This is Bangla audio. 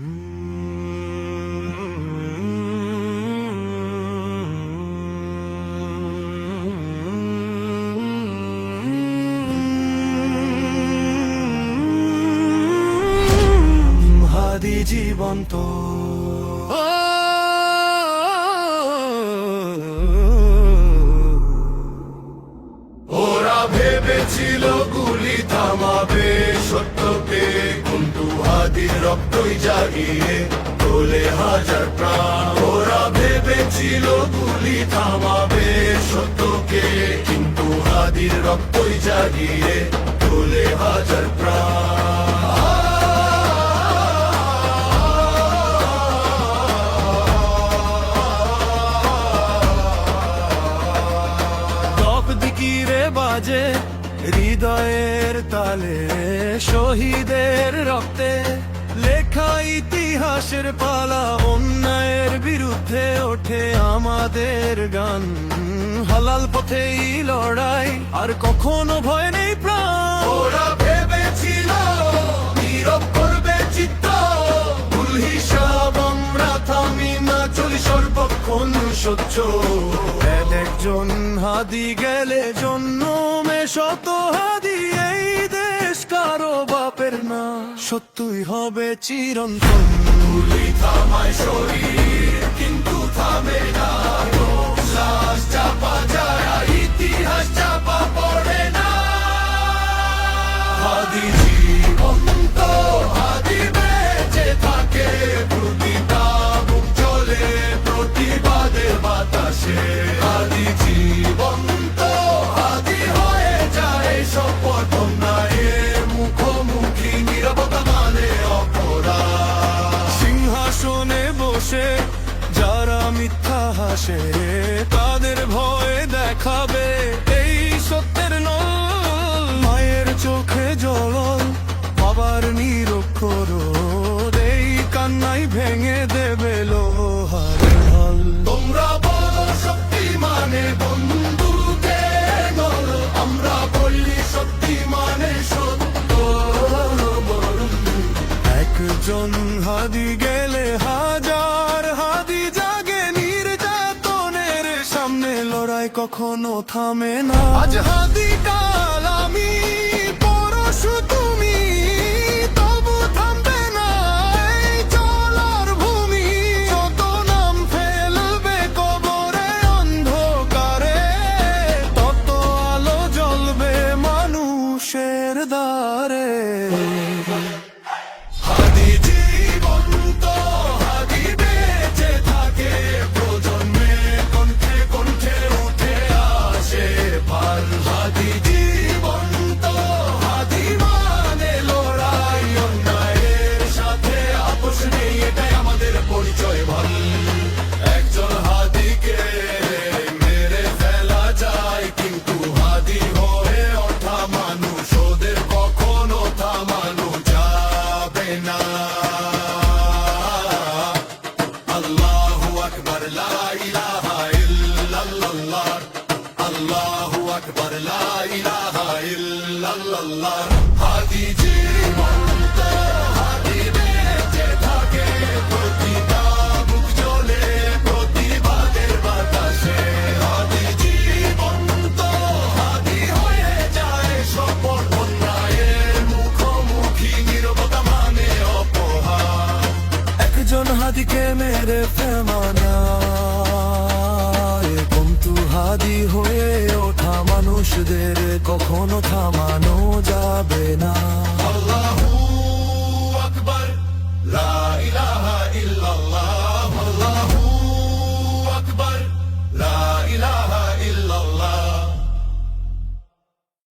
হাদি জীবন্ত। ওরা ভেবেছিল গুলি থামাবে। রক্তই জাগিয়ে তোলে হাজার প্রাণ। ওরা ভেবেছিল গুলি থামাবে সত্যকে, কিন্তু হাদির রক্তই জাগিয়ে তোলে হাজার প্রাণ। বাজে হৃদয়ের তালে, শহীদের রক্তে লেখা ইতিহাসের পালা অন্যায়ের বিরুদ্ধে ওঠে আমাদের গান। হালাল পথেই লড়াই আর কখনো ভয় নেই প্রাণ। ওরা ভেবেছিল নীরব করবে চিত্ত। ভুল হিসাব আমরা থামি না চলি সর্বক্ষণ সহ্য এক একজন হাদি গেলে জন্য মে শত কারও বাপের না সত্যই হবে চিরন্তন। থামায় শরীর হাসে তাদের ভয় দেখাবে এই সত্যের নল মায়ের চোখে জল বাবার নিরক্ষর এই কান্নাই ভেঙে দেবে লোহার ঢল। তোমরা শক্তি মানে বন্ধুকে আমরা বললি শক্তি মানে সত্য। একজন হাদি গেলে হাজার হাদি কখনো থামে না। আজ অন্যায়ের মুখোমুখি নিরবতা মানে অপহার। একজন হাদিকে মেরে ফেমানা কিন্তু হাদি হয়ে ওঠা মানুষদের কখনো থামানো যাবে না। আল্লাহু আকবার লা ইলাহা